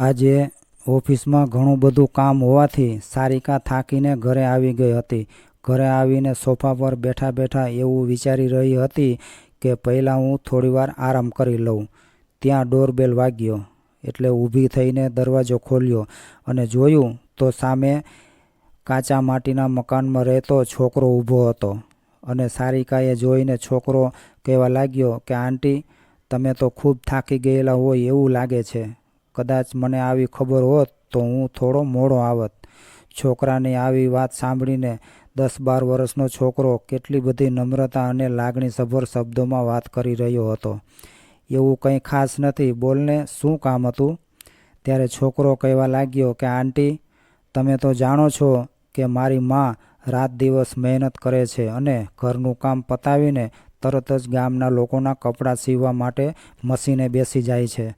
આજે ઓફિસમાં ઘણું બધું કામ હોવાથી સારિકા થાકીને ઘરે આવી ગઈ હતી. ઘરે આવીને સોફા પર બેઠા બેઠા એવું વિચારી રહી હતી કે પહેલાં હું થોડીવાર આરામ કરી લઉં. ત્યાં ડોરબેલ વાગ્યો એટલે ઊભી થઈને દરવાજો ખોલ્યો અને જોયું તો સામે કાચા માટીના મકાનમાં રહેતો છોકરો ઊભો હતો. અને સારિકાએ જોઈને છોકરો કહેવા લાગ્યો કે, આંટી, તમે તો ખૂબ થાકી ગયેલા હોય એવું લાગે છે. કદાચ મને આવી ખબર હોત તો હું થોડો મોડો આવત. છોકરાની આવી વાત સાંભળીને દસ બાર વર્ષનો છોકરો કેટલી બધી નમ્રતા અને લાગણીસભર શબ્દોમાં વાત કરી રહ્યો હતો. એવું કંઈ ખાસ નથી, બોલને શું કામ હતું? ત્યારે છોકરો કહેવા લાગ્યો કે, આંટી, તમે તો જાણો છો કે મારી મા રાત દિવસ મહેનત કરે છે અને ઘરનું કામ પતાવીને તરત જ ગામના લોકોના કપડાં સીવવા માટે મશીને બેસી જાય છે.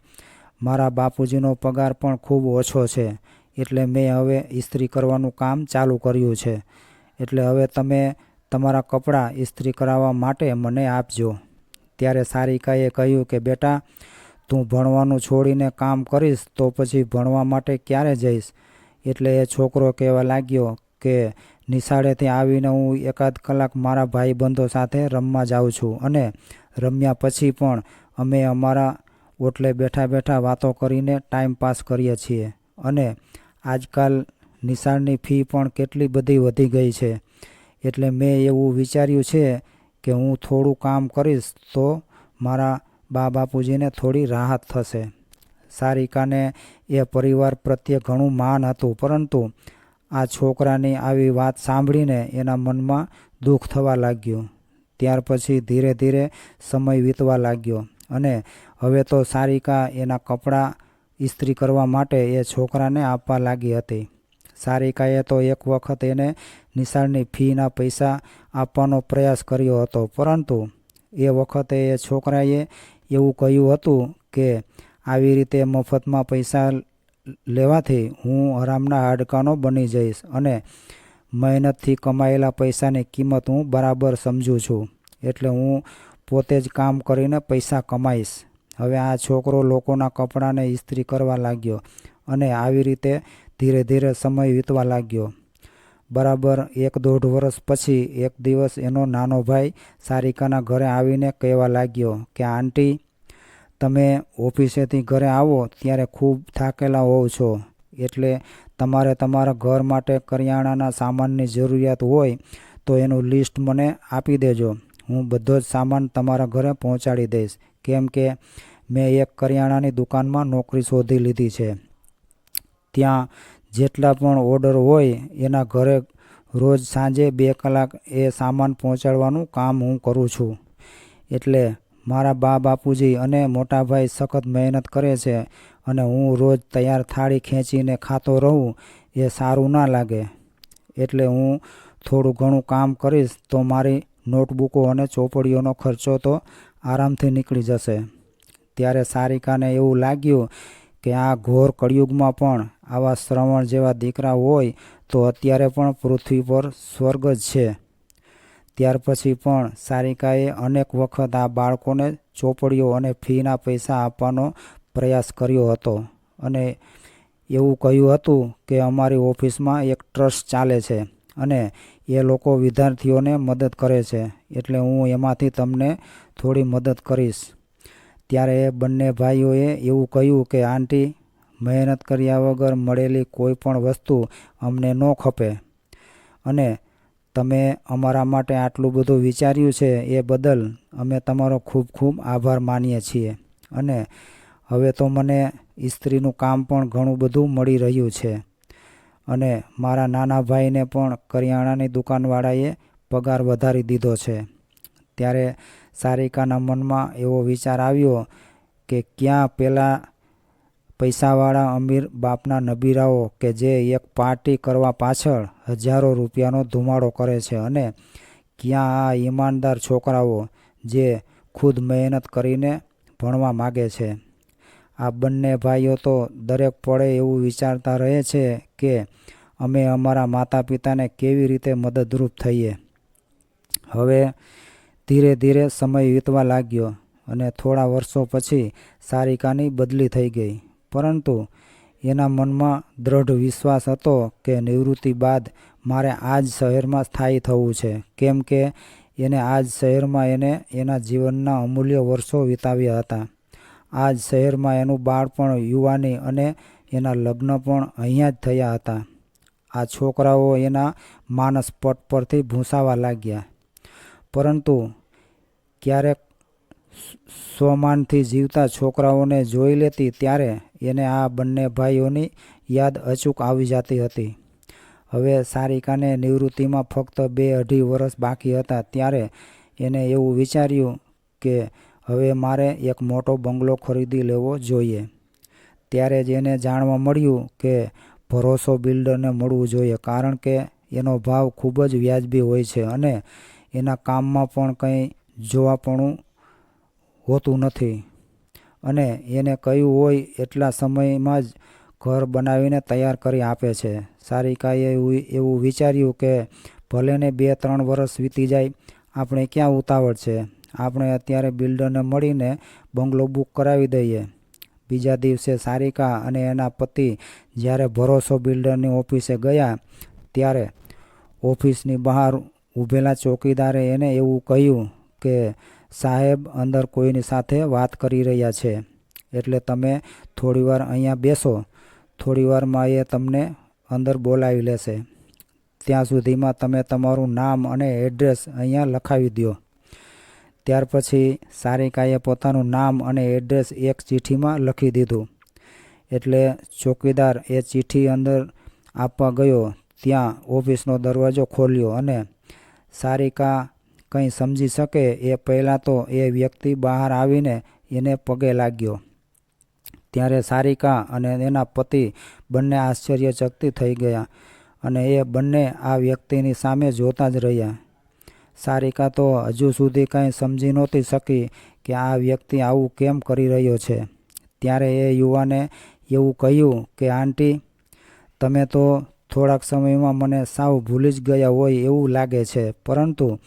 મારા બાપુજીનો પગાર પણ ખૂબ ઓછો છે, એટલે મેં હવે ઇસ્ત્રી કરવાનું કામ ચાલુ કર્યું છે. એટલે હવે તમે તમારા કપડાં ઇસ્ત્રી કરાવવા માટે મને આપજો. ત્યારે સારિકાએ કહ્યું કે, બેટા, તું ભણવાનું છોડીને કામ કરીશ તો પછી ભણવા માટે ક્યારે જઈશ? એટલે એ છોકરો કહેવા લાગ્યો કે, નિશાળેથી આવીને હું એકાદ કલાક મારા ભાઈબંધો સાથે રમવા જાઉં છું અને રમ્યા પછી પણ અમે અમારા ઓટલે બેઠા બેઠા વાતો કરીને ટાઈમ પાસ કરીએ છીએ. અને આજકાલ નિશાળની ફી પણ કેટલી બધી વધી ગઈ છે. એટલે મેં એવું વિચાર્યું છે કે હું થોડું કામ કરીશ તો મારા બા બાપુજીને થોડી રાહત થશે. સારિકાને એ પરિવાર પ્રત્યે ઘણું માન હતું, પરંતુ આ છોકરાની આવી વાત સાંભળીને એના મનમાં દુઃખ થવા લાગ્યું. ત્યાર પછી ધીરે ધીરે સમય વીતવા લાગ્યો અને હવે તો સારિકા એના કપડાં ઇસ્ત્રી કરવા માટે એ છોકરાને આપવા લાગી હતી. સારિકાએ તો એક વખત એને નિશાળની ફીના પૈસા આપવાનો પ્રયાસ કર્યો હતો, પરંતુ એ વખતે એ છોકરાએ એવું કહ્યું હતું કે, આવી રીતે મફતમાં પૈસા લેવાથી હું હરામના હાડકાનો બની જઈશ અને મહેનતથી કમાયેલા પૈસાની કિંમત હું બરાબર સમજું છું, એટલે હું પોતે જ કામ કરીને પૈસા કમાઈશ. હવે આ છોકરો લોકોના કપડાને ઇસ્ત્રી કરવા લાગ્યો અને આવી રીતે ધીરે ધીરે સમય વીતવા લાગ્યો. બરાબર એક દોઢ વર્ષ પછી એક દિવસ એનો નાનો ભાઈ સારિકાના ઘરે આવીને કહેવા લાગ્યો કે, આંટી, તમે ઓફિસેથી ઘરે આવો, ત્યારે ખૂબ થાકેલા હોવ છો. એટલે તમારે તમારા ઘર માટે કરિયાણાના સામાનની જરૂરિયાત હોય તો એનું લિસ્ટ મને આપી દેજો. હું બધો જ સામાન તમારા ઘરે પહોંચાડી દઈશ. કેમ કે મેં એક કરિયાણાની દુકાનમાં નોકરી શોધી લીધી છે. ત્યાં જેટલા પણ ઓર્ડર હોય એના ઘરે રોજ સાંજે બે કલાક એ સામાન પહોંચાડવાનું કામ હું કરું છું. એટલે મારા બા બાપુજી અને મોટાભાઈ સખત મહેનત કરે છે અને હું રોજ તૈયાર થાળી ખેંચીને ખાતો રહું એ સારું ના લાગે. એટલે હું થોડું ઘણું કામ કરીશ તો મારી નોટબુકો અને ચોપડીઓનો ખર્ચો તો આરામથી નીકળી જશે. ત્યારે સારિકાને એવું લાગ્યું કે આ ઘોર કળિયુગમાં પણ આવા શ્રવણ જેવા દીકરા હોય તો અત્યારે પણ પૃથ્વી પર સ્વર્ગ જ છે. ત્યાર પછી પણ સારિકાએ અનેક વખત આ બાળકોને ચોપડીઓ અને ફીના પૈસા આપવાનો પ્રયાસ કર્યો હતો અને એવું કહ્યું હતું કે અમારી ઓફિસમાં એક ટ્રસ્ટ ચાલે છે અને એ લોકો વિદ્યાર્થીઓને મદદ કરે છે, એટલે હું એમાંથી તમને થોડી મદદ કરીશ. ત્યારે એ બંને ભાઈઓએ એવું કહ્યું કે, આંટી, મહેનત કર્યા વગર મળેલી કોઈ પણ વસ્તુ અમને ન ખપે. અને તમે અમારા માટે આટલું બધું વિચાર્યું છે એ બદલ અમે તમારો ખૂબ ખૂબ આભાર માનીએ છીએ. અને હવે તો મને ઇસ્ત્રીનું કામ પણ ઘણું બધું મળી રહ્યું છે. અને મારા નાના ભાઈને પણ કરિયાણાની દુકાનવાળાએ પગાર વધારી દીધો છે. ત્યારે સારિકાના મનમાં એવો વિચાર આવ્યો કે ક્યાં પેલા પૈસાવાળા અમીર બાપના નબીરાઓ કે જે એક પાર્ટી કરવા પાછળ હજારો રૂપિયાનો ધુમાડો કરે છે અને ક્યાં આ ઈમાનદાર છોકરાઓ જે ખુદ મહેનત કરીને ભણવા માગે છે. આ બંને ભાઈઓ તો દરેક પળે એવું વિચારતા રહે છે કે અમે અમારા માતા પિતાને કેવી રીતે મદદરૂપ થઈએ. હવે ધીરે ધીરે સમય વીતવા લાગ્યો અને થોડા વર્ષો પછી સારિકાની બદલી થઈ ગઈ. પરંતુ એના મનમાં દ્રઢ વિશ્વાસ હતો કે નિવૃત્તિ બાદ મારે આ જ શહેરમાં સ્થાયી થવું છે, કેમ કે એને આ જ શહેરમાં એને એના જીવનના અમૂલ્ય વર્ષો વિતાવ્યા હતા. આ જ શહેરમાં એનું બાળપણ યુવાની અને એના લગ્ન પણ અહીંયા જ થયા હતા. આ છોકરાઓ એના માનસ પટ પરથી ભૂંસાવા લાગ્યા. પરંતુ ક્યારેક સ્વમાનથી જીવતા છોકરાઓને જોઈ લેતી ત્યારે એને આ બંને ભાઈઓની યાદ અચૂક આવી જતી હતી. હવે સારિકાને નિવૃત્તિમાં ફક્ત બે અઢી વર્ષ બાકી હતા ત્યારે એને એવું વિચાર્યું કે હવે મારે એક મોટો બંગલો ખરીદી લેવો જોઈએ. ત્યારે જ એને જાણવા મળ્યું કે ભરોસો બિલ્ડરને મળવું જોઈએ, કારણ કે એનો ભાવ ખૂબ જ વ્યાજબી હોય છે અને એના કામમાં પણ કંઈ જોવાપણું હોતું નથી. અને એને કહ્યું હોય એટલા સમયમાં જ ઘર બનાવીને તૈયાર કરી આપે છે. સારિકાએ એવું વિચાર્યું કે ભલેને બે ત્રણ વર્ષ વીતી જાય, આપણે ક્યાં ઉતાવળ છે? આપણે અત્યારે બિલ્ડરને મળીને બંગલો બુક કરાવી દઈએ. બીજા દિવસે સારિકા અને એના પતિ જ્યારે ભરોસો બિલ્ડરની ઓફિસે ગયા, ત્યારે ઓફિસની બહાર ઊભેલા ચોકીદારે એને એવું કહ્યું કે, સાહેબ, અંદર કોઈની સાથે વાત કરી રહ્યા છે. એટલે તમે થોડીવાર અહીંયા બેસો. થોડીવારમાં એ તમને અંદર બોલાવી લેશે. ત્યાં સુધીમાં તમે તમારું નામ અને એડ્રેસ અહીંયા લખાવી દો ત્યાર પછી સારિકાએ પોતાનું નામ અને એડ્રેસ એક ચિઠ્ઠીમાં લખી દીધું. એટલે ચોકીદાર એ ચિઠ્ઠી અંદર આપવા ગયો. ત્યાં ઓફિસનો દરવાજો ખોલ્યો અને સારિકા કંઈ સમજી શકે એ પહેલાં તો એ વ્યક્તિ બહાર આવીને એને પગે લાગ્યો. ત્યારે સારિકા અને એના પતિ બંને આશ્ચર્યચકિત થઈ ગયા અને એ બંને આ વ્યક્તિની સામે જોતા જ રહ્યા. સારિકા તો હજુ સુધી કંઈ સમજી નહોતી શકી કે આ વ્યક્તિ આવું કેમ કરી રહ્યો છે. ત્યારે એ યુવાને એવું કહ્યું કે, આંટી, તમે તો થોડાક સમયમાં મને સાવ ભૂલી જ ગયા હોય એવું લાગે છે, પરંતુ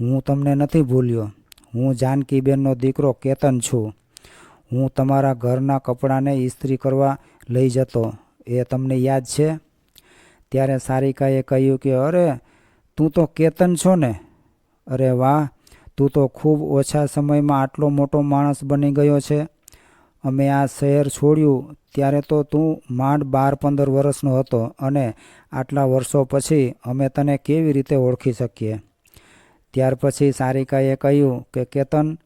હું તમને નથી ભૂલ્યો. હું જાનકીબેનનો દીકરો કેતન છું. હું તમારા ઘરના કપડાંને ઇસ્ત્રી કરવા લઈ જતો. એ તમને યાદ છે? ત્યારે સારિકાએ કહ્યું કે, અરે, તું તો કેતન છો ને? અરે વાહ, તું તો ખૂબ ઓછા સમયમાં આટલો મોટો માણસ બની ગયો છે. અમે આ શહેર છોડ્યું, ત્યારે તો તું માંડ બાર પંદર વર્ષનો હતો અને આટલા વર્ષો પછી અમે તને કેવી રીતે ઓળખી શકીએ? ત્યાર પછી સારિકાએ કહ્યું કે, કેતન,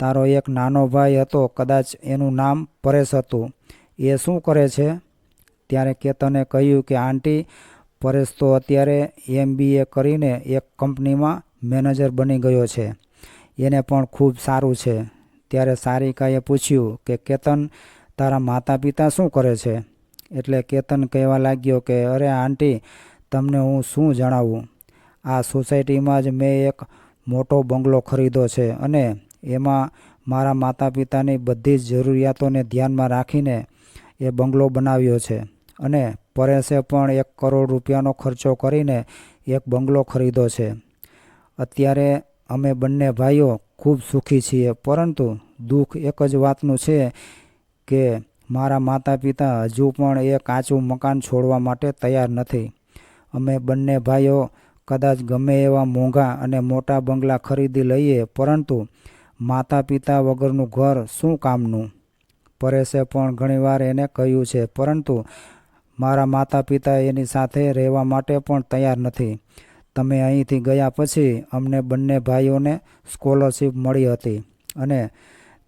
તારો એક નાનો ભાઈ હતો, કદાચ એનું નામ પરેશ હતું. એ શું કરે છે? ત્યારે કેતને કહ્યું કે, આંટી, પરેશ તો અત્યારે એમબીએ કરીને એક કંપનીમાં મેનેજર બની ગયો છે. એને પણ ખૂબ સારું છે. ત્યારે સારિકાએ પૂછ્યું કે, કેતન, તારા માતા પિતા શું કરે છે? એટલે કેતન કહેવા લાગ્યો કે, અરે આંટી, તમને હું શું જણાવું? આ સોસાયટીમાં જ મેં એક મોટો બંગલો ખરીદો છે અને એમાં મારા માતા પિતાની બધી જ જરૂરિયાતોને ધ્યાનમાં રાખીને એ બંગલો બનાવ્યો છે અને પરેશે પણ એક કરોડ રૂપિયાનો ખર્ચો કરીને એક બંગલો ખરીદો છે. અત્યારે અમે બંને ભાઈઓ ખૂબ સુખી છીએ, પરંતુ દુઃખ એક જ વાતનું છે કે મારા માતા પિતા હજુ પણ એ કાચું મકાન છોડવા માટે તૈયાર નથી. અમે બંને ભાઈઓ કદાચ ગમે એવા મોંઘા અને મોટા બંગલા ખરીદી લઈએ, પરંતુ માતા પિતા વગરનું ઘર શું કામનું? પરેશે પણ ઘણીવાર એને કહ્યું છે, પરંતુ મારા માતા પિતા એની સાથે રહેવા માટે પણ તૈયાર નથી. તમે અહીંથી ગયા પછી અમને બંને ભાઈઓને સ્કોલરશીપ મળી હતી. અને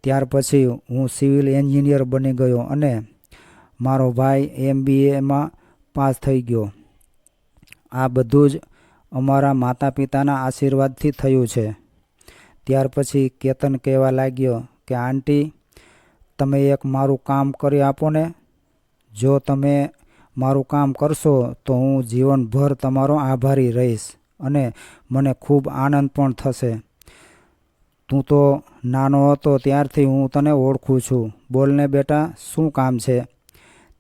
ત્યાર પછી હું સિવિલ એન્જિનિયર બની ગયો અને મારો ભાઈ એમબીએમાં પાસ થઈ ગયો. આ બધું જ અમારા માતા પિતાના આશીર્વાદથી થયું છે. ત્યાર પછી કેતન કહેવા લાગ્યો કે, આંટી, તમે એક મારું કામ કરી આપો ને. જો તમે મારું કામ કરશો તો હું જીવનભર તમારો આભારી રહીશ. અને મને ખૂબ આનંદ પણ થશે. તું તો નાનો હતો ત્યારથી હું તને ઓળખું છું. બોલને બેટા, શું કામ છે?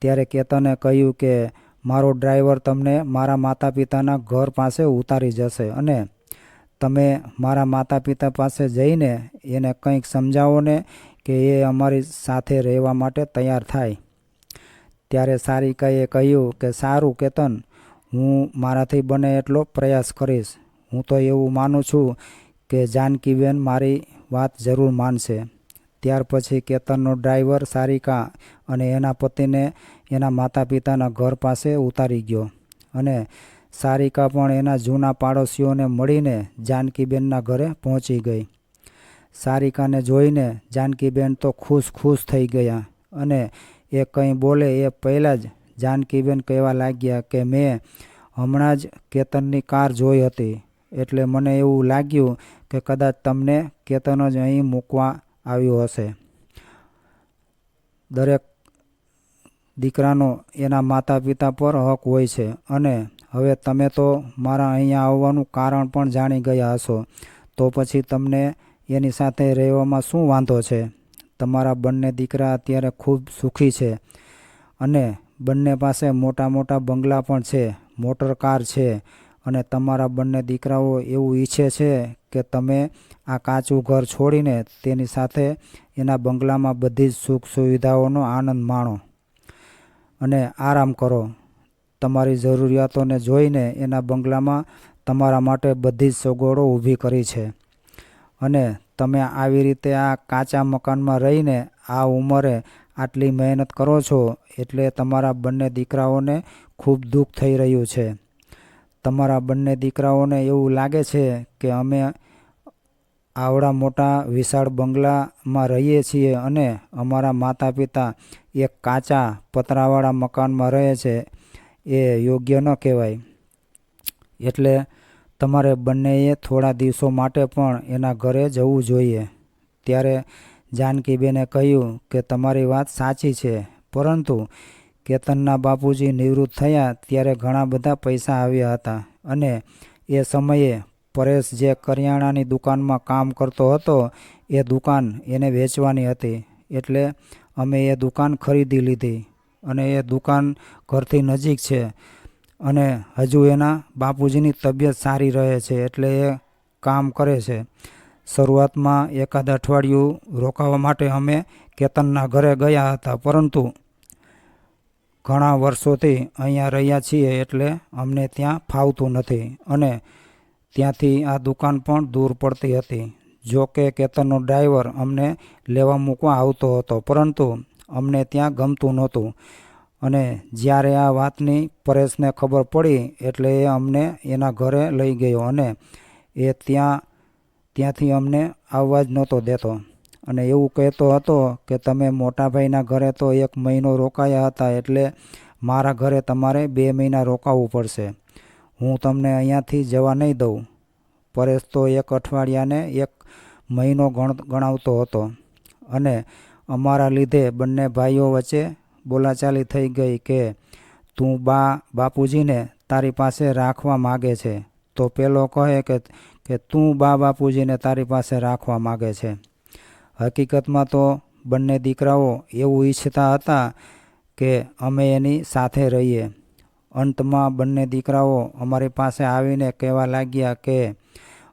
ત્યારે કેતને કહ્યું કે, મારો ડ્રાઈવર તમને મારા માતા પિતાના ઘર પાસે ઉતારી જશે અને તમે મારા માતા પિતા પાસે જઈને એને કંઈક સમજાવો ને કે એ અમારી સાથે રહેવા માટે તૈયાર થાય. ત્યારે સારિકાએ કહ્યું કે, સારું કેતન હું મારાથી બને એટલો પ્રયાસ કરીશ. હું તો એવું માનું છું કે જાનકીબેન મારી વાત જરૂર માનશે. ત્યાર પછી કેતનનો ડ્રાઈવર સારિકા અને એના પતિને એના માતા પિતાના ઘર પાસે ઉતારી ગયો અને સારિકા પણ એના જૂના પાડોશીઓને મળીને જાનકીબેનના ઘરે પહોંચી ગઈ. સારિકાને જોઈને જાનકીબેન તો ખુશ ખુશ થઈ ગયા અને એ કંઈ બોલે એ પહેલાં જ જાનકીબેન કહેવા લાગ્યા કે, મેં હમણાં જ કેતનની કાર જોઈ હતી, એટલે મને એવું લાગ્યું કે કદાચ તમને કેતન જ અહીં મૂકવા આવ્યું હશે. દરેક દીકરાનો એના માતા પિતા પર હક હોય છે અને હવે તમે તો મારા અહીંયા આવવાનું કારણ પણ જાણી ગયા હશો, તો પછી તમને એની સાથે રહેવામાં શું વાંધો છે? તમારા બંને દીકરા અત્યારે ખૂબ સુખી છે અને બંને પાસે મોટા મોટા બંગલા પણ છે, મોટર કાર છે અને તમારા બંને દીકરાઓ એવું ઈચ્છે છે કે તમે આ કાચું ઘર છોડીને તેની સાથે એના બંગલામાં બધી જ સુખ સુવિધાઓનો આનંદ માણો. અને આરામ કરો. તમારી જરૂરિયાતોને જોઈને એના બંગલામાં તમારા માટે બધી જ સગવડો ઊભી કરી છે. અને તમે આવી રીતે આ કાચા મકાનમાં રહીને આ ઉંમરે આટલી મહેનત કરો છો એટલે તમારા બંને દીકરાઓને ખૂબ દુઃખ થઈ રહ્યું છે. તમારા બંને દીકરાઓને એવું લાગે છે કે અમે આવડા મોટા વિશાળ બંગલામાં રહીએ છીએ અને અમારા માતા પિતા એક કાચા પતરાવાળા મકાનમાં રહે છે. એ યોગ્ય ન કહેવાય. એટલે તમારે બંનેએ થોડા દિવસો માટે પણ એના ઘરે જવું જોઈએ. ત્યારે જાનકીબેને કહ્યું કે તમારી વાત સાચી છે, પરંતુ કેતનના બાપુજી નિવૃત્ત થયા ત્યારે ઘણા બધા પૈસા આવ્યા હતા અને એ સમયે પરેશ જે કરિયાણાની દુકાનમાં કામ કરતો હતો, એ દુકાન એને વેચવાની હતી. એટલે અમે એ દુકાન ખરીદી લીધી અને એ દુકાન ઘરથી નજીક છે અને હજુ એના બાપુજીની તબિયત સારી રહે છે, એટલે એ કામ કરે છે. શરૂઆતમાં એકાદ અઠવાડિયું રોકાવા માટે અમે કેતનના ઘરે ગયા હતા, પરંતુ ઘણા વર્ષોથી અહીંયા રહ્યા છીએ એટલે અમને ત્યાં ફાવતું નથી અને ત્યાંથી આ દુકાન પણ દૂર પડતી હતી. જો કે કેતનનો ડ્રાઈવર અમને લેવા મૂકવા આવતો હતો, પરંતુ અમને ત્યાં ગમતું નહોતું અને જ્યારે આ વાતની પરેશને ખબર પડી એટલે એ અમને એના ઘરે લઈ ગયો અને એ ત્યાં ત્યાંથી અમને આવવા જ નહોતો દેતો. અને એવું કહેતો હતો કે તમે મોટાભાઈના ઘરે તો એક મહિનો રોકાયા હતા એટલે મારા ઘરે તમારે બે મહિના રોકાવું પડશે. હું તમને અહીંયાથી જવા નહીં દઉં. પરેશ તો એક અઠવાડિયાને એક મહિનો ગણ, ગણાવતો હતો. અને અમારા લીધે બંને ભાઈઓ વચ્ચે બોલાચાલી થઈ ગઈ કે તું બા, બાપુજીને તારી પાસે રાખવા માગે છે. તો પેલો કહે કે કે તું બા બાપુજીને તારી પાસે રાખવા માગે છે. હકીકતમાં તો બંને દીકરાઓ એવું ઈચ્છતા હતા કે અમે એની સાથે રહીએ. અંતમાં બંને દીકરાઓ અમારી પાસે આવીને કહેવા લાગ્યા કે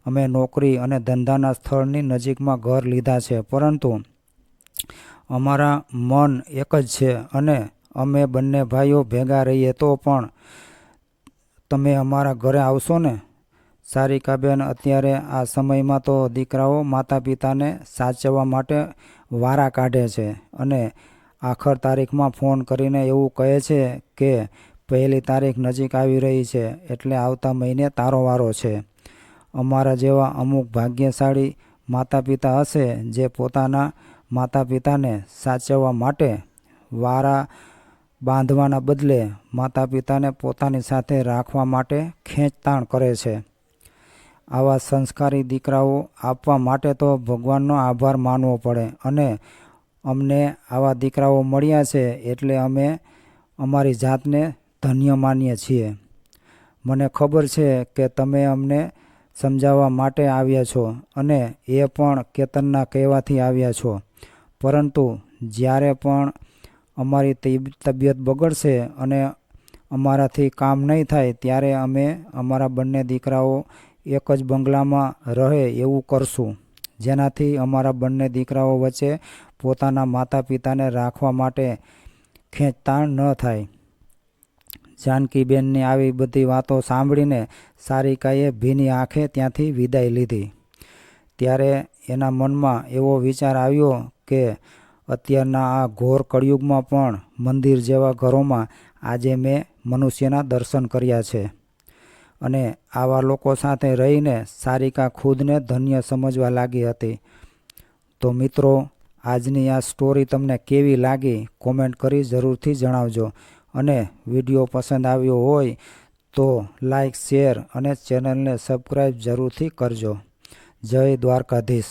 અમે નોકરી અને ધંધાના સ્થળની નજીકમાં ઘર લીધા છે, પરંતુ અમારા મન એક જ છે અને અમે બંને ભાઈઓ ભેગા રહીએ તો પણ તમે અમારા ઘરે આવશો ને? સારિકાબેન અત્યારે આ સમયમાં તો દીકરાઓ માતા પિતાને સાચવવા માટે વારા કાઢે છે અને આખર તારીખમાં ફોન કરીને એવું કહે છે કે પહેલી તારીખ નજીક આવી રહી છે એટલે આવતા મહિને તારો વારો છે. અમારા જેવા અમુક ભાગ્યશાળી માતા પિતા હશે જે પોતાના માતા પિતાને સાચવવા માટે વારા બાંધવાના બદલે માતા પિતાને પોતાની સાથે રાખવા માટે ખેંચતાણ કરે છે. આવા સંસ્કારી દીકરાઓ આપવા માટે તો ભગવાનનો આભાર માનવો પડે અને અમને આવા દીકરાઓ મળ્યા છે એટલે અમે અમારી જાતને ધન્ય માનીએ છીએ. મને ખબર છે કે તમે અમને સમજાવવા માટે આવ્યા છો અને એ પણ કેતનના કહેવાથી આવ્યા છો. પરંતુ જ્યારે પણ અમારી તબિયત બગડશે અને અમારાથી કામ નહીં થાય, ત્યારે અમે અમારા બંને દીકરાઓ એક જ બંગલામાં રહે એવું કરશું. જેનાથી અમારા બંને દીકરાઓ વચ્ચે પોતાના માતા પિતાને રાખવા માટે ખેંચતાણ ન થાય. જાનકીબેનની આવી બધી વાતો સાંભળીને સારિકાએ ભીની આંખે ત્યાંથી વિદાય લીધી. ત્યારે એના મનમાં એવો વિચાર આવ્યો કે અત્યારના આ ઘોર કળિયુગમાં પણ મંદિર જેવા ઘરોમાં આજે મેં મનુષ્યના દર્શન કર્યા છે. અને આવા લોકો સાથે રહીને સારિકા ખુદને ધન્ય સમજવા લાગી હતી. તો મિત્રો, આજની આ સ્ટોરી તમને કેવી લાગી? કોમેન્ટ કરી જરૂરથી જણાવજો. અને વીડિયો પસંદ આવ્યો હોય તો લાઈક શેર અને ચેનલને સબસ્ક્રાઈબ જરૂરથી કરજો. જય દ્વારકાધીશ.